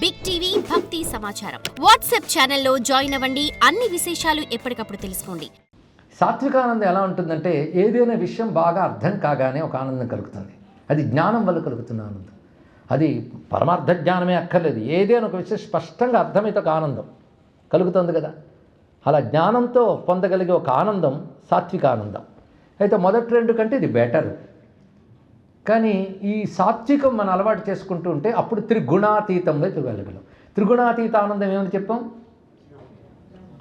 Big TV భక్తి సమాచారం WhatsApp ఛానల్లో జాయిన్ అవ్వండి. అన్ని విశేషాలు ఎప్పటికప్పుడు తెలుసుకోండి. సాత్వికానందం ఎలా ఉంటుందంటే ఏదైనా విషయం బాగా అర్థం కాగానే ఒక ఆనందం కలుగుతుంది. అది జ్ఞానం వల్ల కలుగుతున్న ఆనందం. అది పరమార్థ జ్ఞానమే అక్కర్లేదు. ఏదైనా ఒక విషయం స్పష్టంగా అర్థమైతే ఒక ఆనందం. కలుగుతుంది కదా. అలా జ్ఞానంతో పొందగలిగే ఒక ఆనందం సాత్విక ఆనందం అయితే మొదటి రెండు కంటే ఇది బెటర్ కానీ ఈ సాత్వికం మనం అలవాటు చేసుకుంటూ ఉంటే అప్పుడు త్రిగుణాతీతంగా చూడగలగలం త్రిగుణాతీత ఆనందం ఏమని చెప్పాం?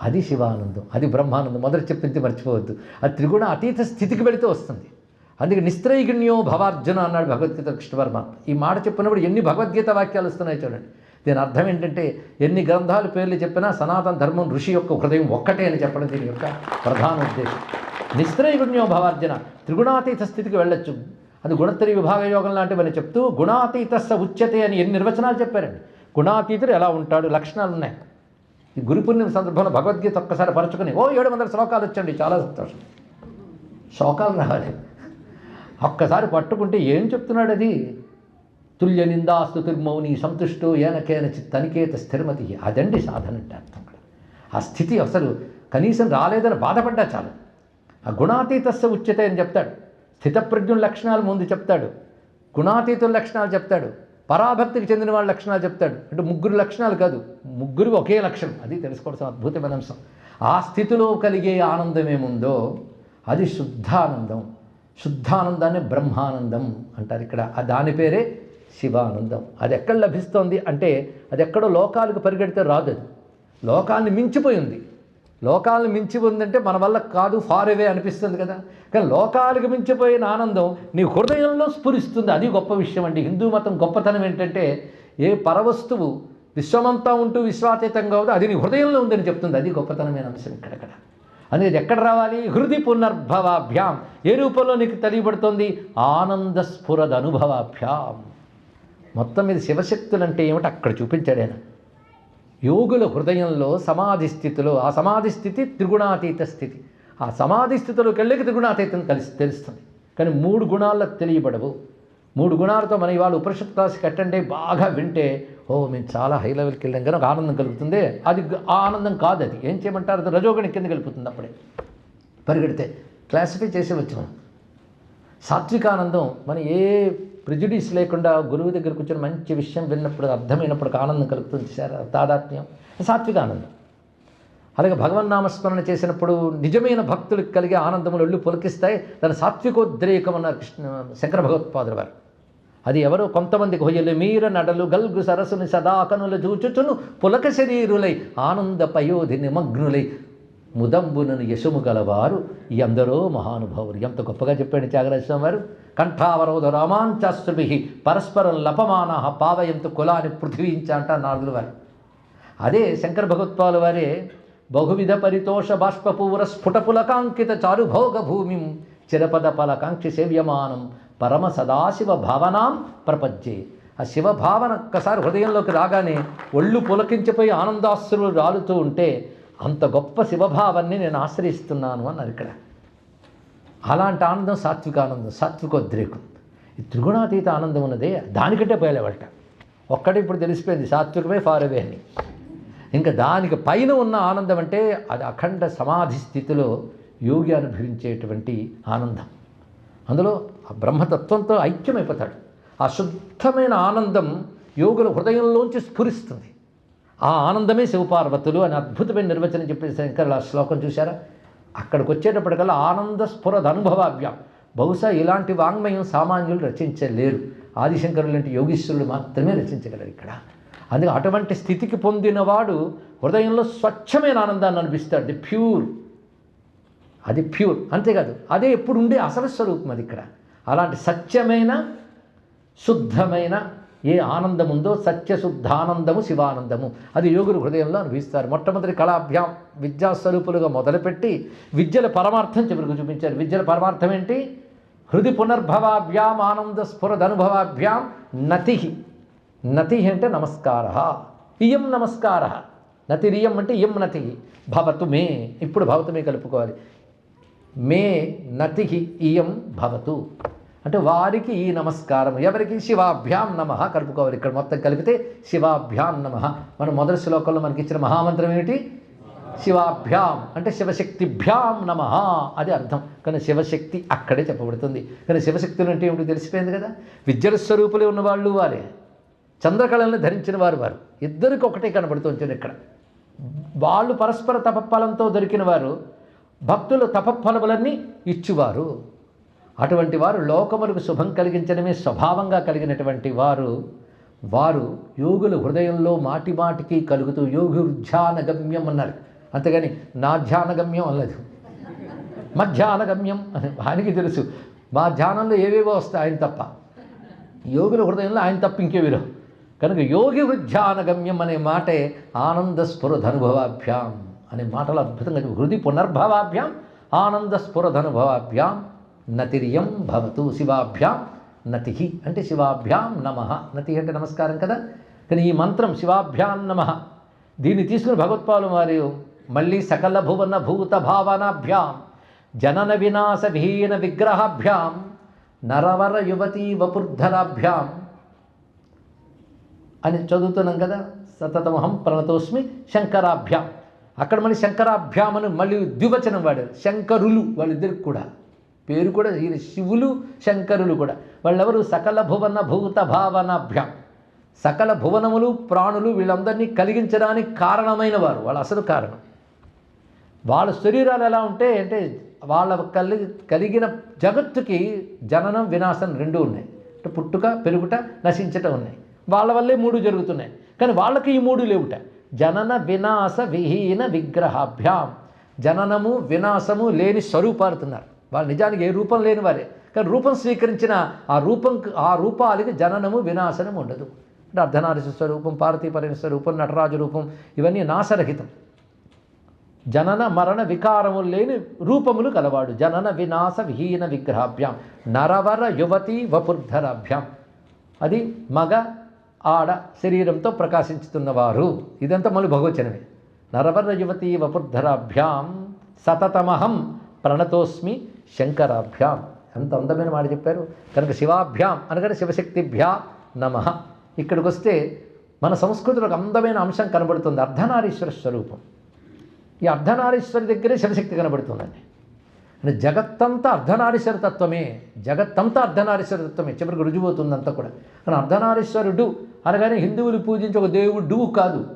అది శివానందం అది బ్రహ్మానందం. మొదటి చెప్పింది మర్చిపోవద్దు. అది త్రిగుణ అతీత స్థితికి వెళితే వస్తుంది. అందుకే నిస్త్రైగుణ్యో భవార్జున అన్నాడు భగవద్గీత కృష్ణవర్మ ఈ మాట చెప్పినప్పుడు ఎన్ని భగవద్గీత వాక్యాలు వస్తున్నాయి చూడండి. దీని అర్థం ఏంటంటే ఎన్ని గ్రంథాలు పేర్లు చెప్పినా సనాతన ధర్మం ఋషి యొక్క హృదయం ఒక్కటే అని చెప్పడం దీని యొక్క ప్రధాన ఉద్దేశం. నిస్త్రైగుణ్యో భవార్జున త్రిగుణాతీత స్థితికి వెళ్ళొచ్చు. అది గుణత్రి విభాగ యోగం లాంటివని చెప్తూ గుణాతీతస్స ఉచ్యతే అని ఎన్ని నిర్వచనాలు చెప్పారండి. గుణాతీతుడు ఎలా ఉంటాడు? లక్షణాలు ఉన్నాయి. ఈ గురు పూర్ణిమ సందర్భంలో భగవద్గీత ఒక్కసారి పరచుకుని ఓ ఏడు వందల శ్లోకాలు వచ్చండి చాలా సంతోషం. శ్లోకాలు రావాలి. ఒక్కసారి పట్టుకుంటే ఏం చెప్తున్నాడు అది? తుల్య నిందాస్తుతిర్మౌని సంతుష్టో ఏనకేన తనికేత స్థిరమతి. అదండి సాధన అంటే అర్థం ఆ స్థితి అసలు కనీసం రాలేదని బాధపడ్డా చాలు. ఆ గుణాతీతస్య ఉచ్యతే అని చెప్తాడు. స్థితప్రజ్ఞుల లక్షణాలు ముందు చెప్తాడు. గుణాతీతుల లక్షణాలు చెప్తాడు. పరాభక్తికి చెందిన వాళ్ళ లక్షణాలు చెప్తాడు. అంటే ముగ్గురు లక్షణాలు కాదు. ముగ్గురు ఒకే లక్షణం. అది తెలుసుకోవాల్సిన అద్భుతమైన అంశం. ఆ స్థితిలో కలిగే ఆనందం ఏముందో? అది శుద్ధానందం. శుద్ధానందాన్ని బ్రహ్మానందం అంటారు ఇక్కడ. దాని పేరే శివానందం. అది ఎక్కడ లభిస్తోంది అంటే అది ఎక్కడో లోకాలకు పరిగెడితే రాదు అది. లోకాన్ని మించిపోయి ఉంది లోకాలను మించి ఉందంటే మన వల్ల కాదు ఫార్ అవే అనిపిస్తుంది కదా. కానీ లోకాలకు మించిపోయిన ఆనందం నీ హృదయంలో స్ఫురిస్తుంది. అది గొప్ప విషయం అండి. హిందూ మతం గొప్పతనం ఏంటంటే ఏ పరవస్తువు విశ్వమంతా ఉంటూ విశ్వాతీతంగా ఉందో అది నీ హృదయంలో ఉందని చెప్తుంది. అది గొప్పతనమైన అంశం ఇక్కడక్కడ. అనేది ఎక్కడ రావాలి? హృది పునర్భవాభ్యాం. ఏ రూపంలో నీకు తెలియబడుతుంది? ఆనంద స్ఫురద అనుభవాభ్యాం మొత్తం మీద శివశక్తులు అంటే ఏమిటి? అక్కడ చూపించాడు ఆయన. యోగుల హృదయంలో సమాధి స్థితిలో ఆ సమాధి స్థితి త్రిగుణాతీత స్థితి. ఆ సమాధి స్థితిలోకి వెళ్ళకి త్రిగుణాతీతం కలిసి తెలుస్తుంది. కానీ మూడు గుణాలకు తెలియబడవు. మూడు గుణాలతో మన ఇవాళ ఉపనిషత్ క్లాస్కి అటెండ్ బాగా వింటే ఓ మేము చాలా హై లెవెల్కి వెళ్ళాం కానీ ఒక ఆనందం కలుగుతుంది. అది ఆ ఆనందం కాదు అది. ఏం చేయమంటారు? అది రజోగణి కింద కలుపుతుంది అప్పుడే. పరిగెడితే క్లాసిఫై చేసి వచ్చాం. సాత్వికానందం మన ఏ ప్రిజుడీస్ లేకుండా గురువు దగ్గర కూర్చొని మంచి విషయం విన్నప్పుడు అర్థమైనప్పుడు ఆనందం కలుగుతుంది సార్ తాదాత్మ్యం. సాత్విక ఆనందం. అలాగే భగవన్నామస్మరణ చేసినప్పుడు నిజమైన భక్తులకు కలిగే ఆనందములు ఒళ్ళు పులకిస్తాయి. దాని సాత్వికోద్రేకం అన్నారు కృష్ణ శంకర భగవత్పాదుల వారు. అది ఎవరో కొంతమంది హొయ్యలు మీర నడలు గల్గు సరస్సుని సదాకనులు చూచుచును పులక శరీరులై ఆనంద పయోధి నిమగ్నులై ముదంబునను యశము గలవారు ఎందరో మహానుభావులు. ఎంత గొప్పగా చెప్పాడు త్యాగరాజస్వామి వారు కంఠావరోధ రామాంచాశ్రుభి పరస్పరం లపమాన పావయంతు కులాన్ని పృథివీంచ అంట నారదుల వారు. అదే శంకర భగవత్పాల వారే బహువిధ పరితోష బాష్పపూర స్ఫుటపులకాంకిత చారుభోగ భూమిం చిరపద పలకాంక్షి సేవ్యమానం పరమ సదాశివ భావనాం ప్రపంచే ఆ శివభావన ఒక్కసారి హృదయంలోకి రాగానే ఒళ్ళు పులకించిపోయి ఆనందాశ్రులు రాలుతూ ఉంటే అంత గొప్ప శివభావాన్ని నేను ఆశ్రయిస్తున్నాను అన్నారు ఇక్కడ. అలాంటి ఆనందం సాత్విక ఆనందం సాత్వికోద్రేకం ఈ త్రిగుణాతీత ఆనందం ఉన్నదే దానికంటే పోయలేవట ఒక్కడే ఇప్పుడు తెలిసిపోయింది సాత్వికమే ఫార్ అవే అని. ఇంకా దానికి పైన ఉన్న ఆనందం అంటే అది అఖండ సమాధి స్థితిలో యోగి అనుభవించేటువంటి ఆనందం. అందులో ఆ బ్రహ్మతత్వంతో ఐక్యమైపోతాడు. ఆ శుద్ధమైన ఆనందం యోగుల హృదయంలోంచి స్ఫురిస్తుంది. ఆ ఆనందమే శివపార్వతులు అని అద్భుతమైన నిర్వచనం చెప్పిన శంకరులు ఆ శ్లోకం చూశారా? అక్కడికి వచ్చేటప్పటికల్లా ఆనంద స్ఫురద అనుభవాభ్యం. బహుశా ఇలాంటి వాంగ్మయం సామాన్యులు రచించలేరు. ఆదిశంకరులు లాంటి యోగీశ్వరులు మాత్రమే రచించగలరు ఇక్కడ. అందుకే అటువంటి స్థితికి పొందినవాడు హృదయంలో స్వచ్ఛమైన ఆనందాన్ని అనిపిస్తాడు ది ప్యూర్. అది ప్యూర్. అంతేకాదు అదే ఎప్పుడు ఉండే అసలు స్వరూపం అది ఇక్కడ. అలాంటి సత్యమైన శుద్ధమైన ఏ ఆనందం ఉందో సత్యశుద్ధానందము శివానందము. అది యోగులు హృదయంలో అనుభవిస్తారు. మొట్టమొదటి కళాభ్యాం విద్యాస్వరూపులుగా మొదలుపెట్టి విద్యల పరమార్థం చివరికి చూపించారు. విద్యల పరమార్థం ఏంటి? హృది పునర్భవాభ్యాం ఆనంద స్ఫురదనుభవాభ్యాం నతి. నతి అంటే నమస్కార. ఇయం నమస్కార. నతిరియం అంటే ఇయం నతి. భవతు మే. ఇప్పుడు భవతు మే కలుపుకోవాలి. మే నతి ఇయం భవతు. అంటే వారికి ఈ నమస్కారం. ఎవరికి? శివాభ్యాం నమ. కలుపుకోవాలి ఇక్కడ మొత్తం కలిపితే శివాభ్యాం నమ. మనం మొదటి శ్లోకంలో మనకి ఇచ్చిన మహామంత్రం ఏమిటి? శివాభ్యాం. అంటే శివశక్తిభ్యాం నమ. అది అర్థం. కానీ శివశక్తి అక్కడే చెప్పబడుతుంది. కానీ శివశక్తులు అంటే ఏమిటి తెలిసిపోయింది కదా? విద్యల స్వరూపులే ఉన్నవాళ్ళు వారే. చంద్రకళలను ధరించిన వారు వారు. ఇద్దరికి ఒకటే కనబడుతుంది ఇక్కడ. వాళ్ళు పరస్పర తపఫలంతో దొరికిన వారు భక్తులు తపఫలములన్నీ ఇచ్చువారు. అటువంటి వారు లోకములకు శుభం కలిగించడమే స్వభావంగా కలిగినటువంటి వారు వారు యోగుల హృదయంలో మాటి మాటికి కలుగుతూ యోగి ధ్యానగమ్యం అన్నారు. అంతేగాని నా ధ్యానగమ్యం అనలేదు. మధ్యాహ్నగమ్యం అని ఆయనకి తెలుసు. మా ధ్యానంలో ఏవేవో వస్తాయి ఆయన తప్ప. యోగుల హృదయంలో ఆయన తప్ప ఇంకేవిరో కనుక యోగి హృద్యానగమ్యం అనే మాటే ఆనంద స్ఫురధనుభవాభ్యాం అనే మాటలు అద్భుతంగా హృది పునర్భవాభ్యాం ఆనంద స్ఫురధనుభవాభ్యాం నతిర్యం భవతు శివాభ్యాం నతి అంటే శివాభ్యాం నమ. నతి అంటే నమస్కారం కదా? కానీ ఈ మంత్రం శివాభ్యాం నమ. దీన్ని తీసుకుని భగవత్పాలు వారి మళ్ళీ సకల భువన భూత భావనాభ్యాం జనన వినాశ విహీన విగ్రహాభ్యాం నరవర యువతీ వపుర్ధరాభ్యాం అని చదువుతున్నాం కదా? సతతమహం ప్రణతోస్మి శంకరాభ్యాం. అక్కడ మళ్ళీ శంకరాభ్యాం అని మళ్ళీ ద్వివచనం వాడారు. శంకరులు వాళ్ళిద్దరికి కూడా. పేరు కూడా ఈయన శివులు శంకరులు కూడా. వాళ్ళెవరు? సకల భువన భూత భావనాభ్యాం. సకల భువనములు ప్రాణులు వీళ్ళందరినీ కలిగించడానికి కారణమైన వారు. వాళ్ళ అసలు కారణం. వాళ్ళ శరీరాలు ఎలా ఉంటే అంటే వాళ్ళ కలిగి కలిగిన జగత్తుకి జననం వినాశం రెండూ ఉన్నాయి. అంటే పుట్టుక పెరుగుట నశించటం ఉన్నాయి. వాళ్ళ వల్లే మూడు జరుగుతున్నాయి. కానీ వాళ్ళకి ఈ మూడు లేవుట. జనన వినాశ విహీన విగ్రహాభ్యాం. జననము వినాశము లేని స్వరూపారుతున్నారు వాళ్ళు నిజానికి ఏ రూపం లేని వారే. కానీ రూపం స్వీకరించిన ఆ రూపం ఆ రూపాలకి జననము వినాశనం ఉండదు. అంటే అర్ధనారీశ్వర స్వరూపం పార్వతీపరణ స్వరూపం నటరాజు రూపం ఇవన్నీ నాశరహితం జనన మరణ వికారము లేని రూపములు కలవాడు. జనన వినాశ విహీన విగ్రహాభ్యాం. నరవర యువతి వపుర్ధరాభ్యాం. అది మగ ఆడ శరీరంతో ప్రకాశించుతున్నవారు. ఇదంతా మళ్ళీ భగవచనమే నరవర యువతి వపుర్ధరాభ్యాం సతతమహం ప్రణతోస్మి శంకరాభ్యాం. ఎంత అందమైన మాట చెప్పారు? కనుక శివాభ్యాం అనగానే శివశక్తిభ్యా నమ. ఇక్కడికి వస్తే మన సంస్కృతిలో ఒక అందమైన అంశం కనబడుతుంది. అర్ధనారీశ్వర స్వరూపం. ఈ అర్ధనారీశ్వరి దగ్గరే శివశక్తి కనబడుతుందండి. అంటే జగత్తంతా అర్ధనారీశ్వర తత్వమే. జగత్తంతా అర్ధనారీశ్వర తత్వమే. చివరికి రుజువుతుందంతా కూడా. కానీ అర్ధనారీశ్వరుడు అనగానే హిందువులు పూజించే ఒక దేవుడు కాదు.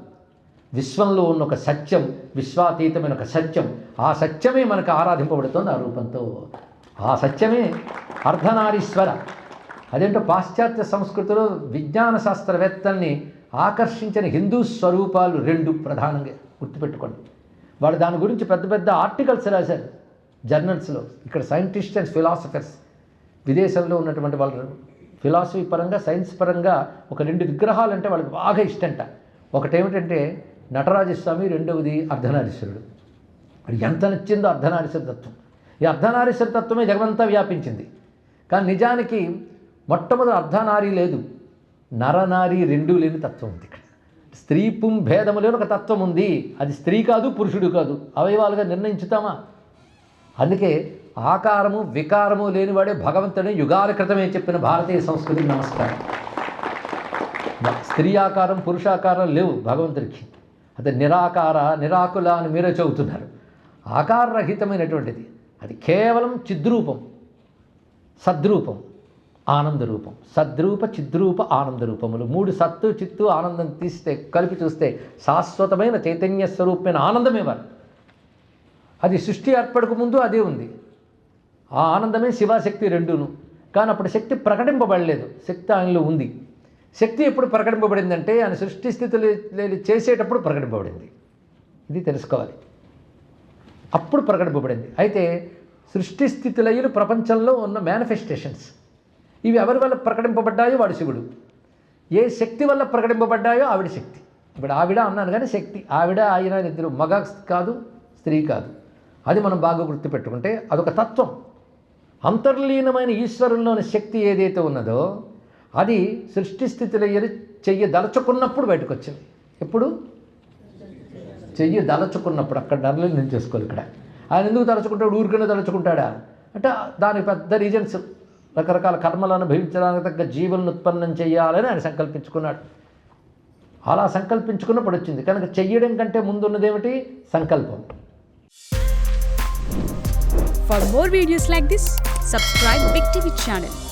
విశ్వంలో ఉన్న ఒక సత్యం విశ్వాతీతమైన ఒక సత్యం ఆ సత్యమే మనకు ఆరాధింపబడుతుంది ఆ రూపంతో. ఆ సత్యమే అర్ధనారీశ్వర. అదేంటో పాశ్చాత్య సంస్కృతిలో విజ్ఞాన శాస్త్రవేత్తల్ని ఆకర్షించిన హిందూ స్వరూపాలు రెండు ప్రధానంగా గుర్తుపెట్టుకోండి. వాళ్ళు దాని గురించి పెద్ద పెద్ద ఆర్టికల్స్ రాశారు జర్నల్స్లో. ఇక్కడ సైంటిస్ట్ అండ్ ఫిలాసఫర్స్. విదేశంలో ఉన్నటువంటి వాళ్ళు ఫిలాసఫీ పరంగా సైన్స్ పరంగా ఒక రెండు విగ్రహాలు అంటే వాళ్ళకి బాగా ఇష్టంట. ఒకటేమిటంటే నటరాజస్వామి రెండవది అర్ధనారీశ్వరుడు. అది ఎంత నచ్చిందో అర్ధనారీశ్వర తత్వం. ఈ అర్ధనారీశ్వర తత్వమే జగమంతా వ్యాపించింది. కానీ నిజానికి మొట్టమొదటి అర్ధనారి లేదు. నరనారి రెండూ లేని తత్వం ఉంది ఇక్కడ. స్త్రీ పుం భేదము లేని ఒక తత్వం ఉంది. అది స్త్రీ కాదు పురుషుడు కాదు. అవయవాలుగా నిర్ణయించుతామా? అందుకే ఆకారము వికారము లేనివాడే భగవంతుని యుగాల క్రితమే చెప్పిన భారతీయ సంస్కృతికి నమస్కారం. స్త్రీ ఆకారం పురుషాకారం లేవు భగవంతుడికి. అదే నిరాకార నిరాకుల అని మీరే చెబుతున్నారు. ఆకారరహితమైనటువంటిది. అది కేవలం చిద్రూపం సద్రూపం ఆనంద రూపం సద్రూప చిద్రూప ఆనంద రూపములు మూడు సత్తు చిత్తు ఆనందం తీస్తే కలిపి చూస్తే శాశ్వతమైన చైతన్య స్వరూపమైన ఆనందమే వారు అది సృష్టి ఏర్పడక ముందు అదే ఉంది. ఆ ఆనందమే శివశక్తి రెండును. కానీ అప్పుడు శక్తి ప్రకటింపబడలేదు. శక్తి ఆయనలో ఉంది. శక్తి ఎప్పుడు ప్రకటింపబడిందంటే ఆయన సృష్టి స్థితిలో చేసేటప్పుడు ప్రకటింపబడింది. ఇది తెలుసుకోవాలి. అప్పుడు ప్రకటింపబడింది. అయితే సృష్టి స్థితులయ్యులు ప్రపంచంలో ఉన్న మేనిఫెస్టేషన్స్ ఇవి ఎవరి వల్ల ప్రకటింపబడ్డాయో వాడు శివుడు. ఏ శక్తి వల్ల ప్రకటింపబడ్డాయో ఆవిడ శక్తి. ఇప్పుడు ఆవిడ అన్నాను కానీ శక్తి. ఆవిడ ఆయన ఇద్దరు మగ కాదు స్త్రీ కాదు. అది మనం బాగా గుర్తుపెట్టుకుంటే అదొక తత్వం. అంతర్లీనమైన ఈశ్వరుల్లోని శక్తి ఏదైతే ఉన్నదో అది సృష్టి స్థితిలో ఎరి- చెయ్యి దలచుకున్నప్పుడు బయటకు వచ్చింది ఎప్పుడు? చెయ్యి దలచుకున్నప్పుడు. అక్కడ నర్లని నేను చేసుకోవాలి ఇక్కడ. ఆయన ఎందుకు తలచుకుంటాడు ఊరికనే తలచుకుంటాడా అంటే దానికి పెద్ద రీజన్స్. రకరకాల కర్మలు అనుభవించడానికి తగ్గ జీవులను ఉత్పన్నం చేయాలని ఆయన సంకల్పించుకున్నాడు. అలా సంకల్పించుకున్నప్పుడు వచ్చింది. కనుక చెయ్యడం కంటే ముందున్నదేమిటి సంకల్పం. For more videos like this subscribe big TV channel